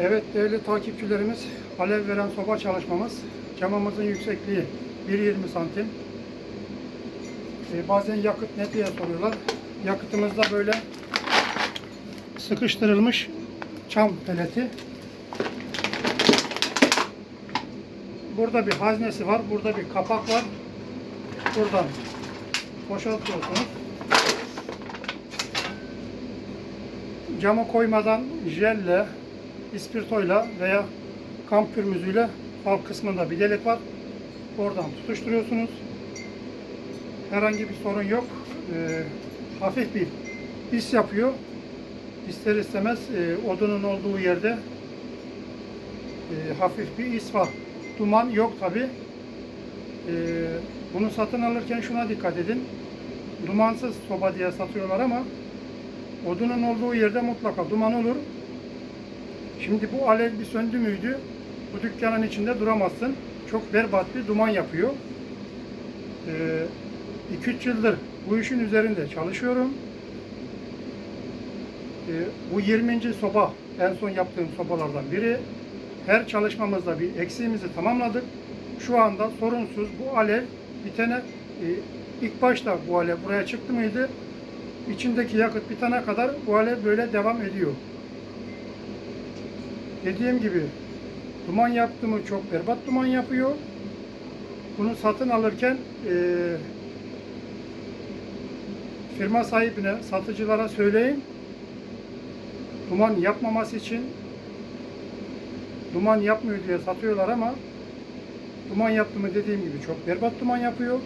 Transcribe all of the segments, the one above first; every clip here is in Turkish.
Evet değerli takipçilerimiz, alev veren soba çalışmamız. Camımızın yüksekliği 1.20 santim. Ee, bazen yakıt ne diye soruyorlar. Yakıtımızda böyle sıkıştırılmış çam peleti. Burada bir haznesi var, burada bir kapak var. Buradan boşaltıyorsunuz. Camı koymadan jelle, ispirtoyla veya kamp pürmüzüyle alt kısmında bir delik var. Oradan tutuşturuyorsunuz. Herhangi bir sorun yok. Ee, hafif bir his yapıyor. İster istemez e, odunun olduğu yerde e, hafif bir is var. Duman yok tabi. E, bunu satın alırken şuna dikkat edin. Dumansız soba diye satıyorlar ama odunun olduğu yerde mutlaka duman olur. Şimdi bu alev bir söndü müydü bu dükkanın içinde duramazsın. Çok berbat bir duman yapıyor. 2-3 yıldır bu işin üzerinde çalışıyorum. Ee, bu 20. soba en son yaptığım sobalardan biri. Her çalışmamızda bir eksiğimizi tamamladık. Şu anda sorunsuz bu alev bitene e, ilk başta bu alev buraya çıktı mıydı? İçindeki yakıt bitene kadar bu alev böyle devam ediyor. Dediğim gibi duman yaptı mı çok berbat duman yapıyor. Bunu satın alırken e, firma sahibine, satıcılara söyleyin. Duman yapmaması için duman yapmıyor diye satıyorlar ama duman yaptı mı dediğim gibi çok berbat duman yapıyor.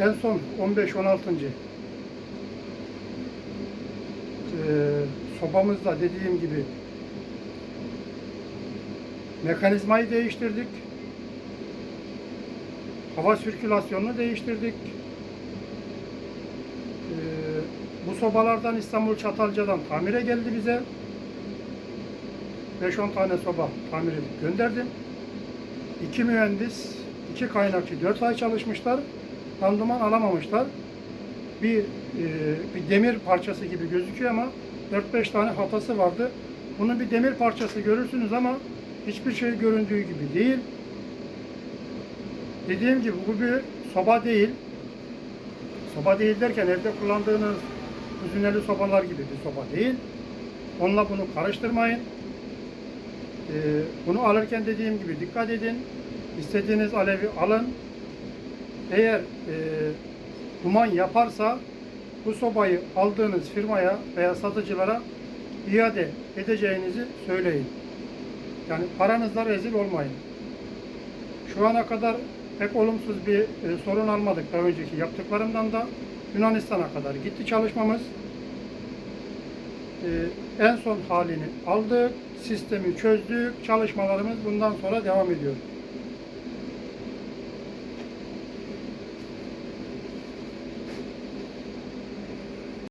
En son 15-16. Ee, sobamızda dediğim gibi mekanizmayı değiştirdik. Hava sirkülasyonunu değiştirdik. Ee, bu sobalardan İstanbul Çatalca'dan tamire geldi bize. 5-10 tane soba tamir edip gönderdim. İki mühendis, iki kaynakçı 4 ay çalışmışlar. Randıman alamamışlar. Bir, e, bir demir parçası gibi gözüküyor ama 4-5 tane hatası vardı. Bunun bir demir parçası görürsünüz ama hiçbir şey göründüğü gibi değil. Dediğim gibi bu bir soba değil. Soba değil derken evde kullandığınız kuzineli sobalar gibi bir soba değil. Onunla bunu karıştırmayın. Ee, bunu alırken dediğim gibi dikkat edin. İstediğiniz alevi alın. Eğer e, duman yaparsa bu sobayı aldığınız firmaya veya satıcılara iade edeceğinizi söyleyin. Yani paranızla rezil olmayın. Şu ana kadar pek olumsuz bir e, sorun almadık daha önceki yaptıklarımdan da Yunanistan'a kadar gitti çalışmamız. E, en son halini aldık, sistemi çözdük, çalışmalarımız bundan sonra devam ediyor.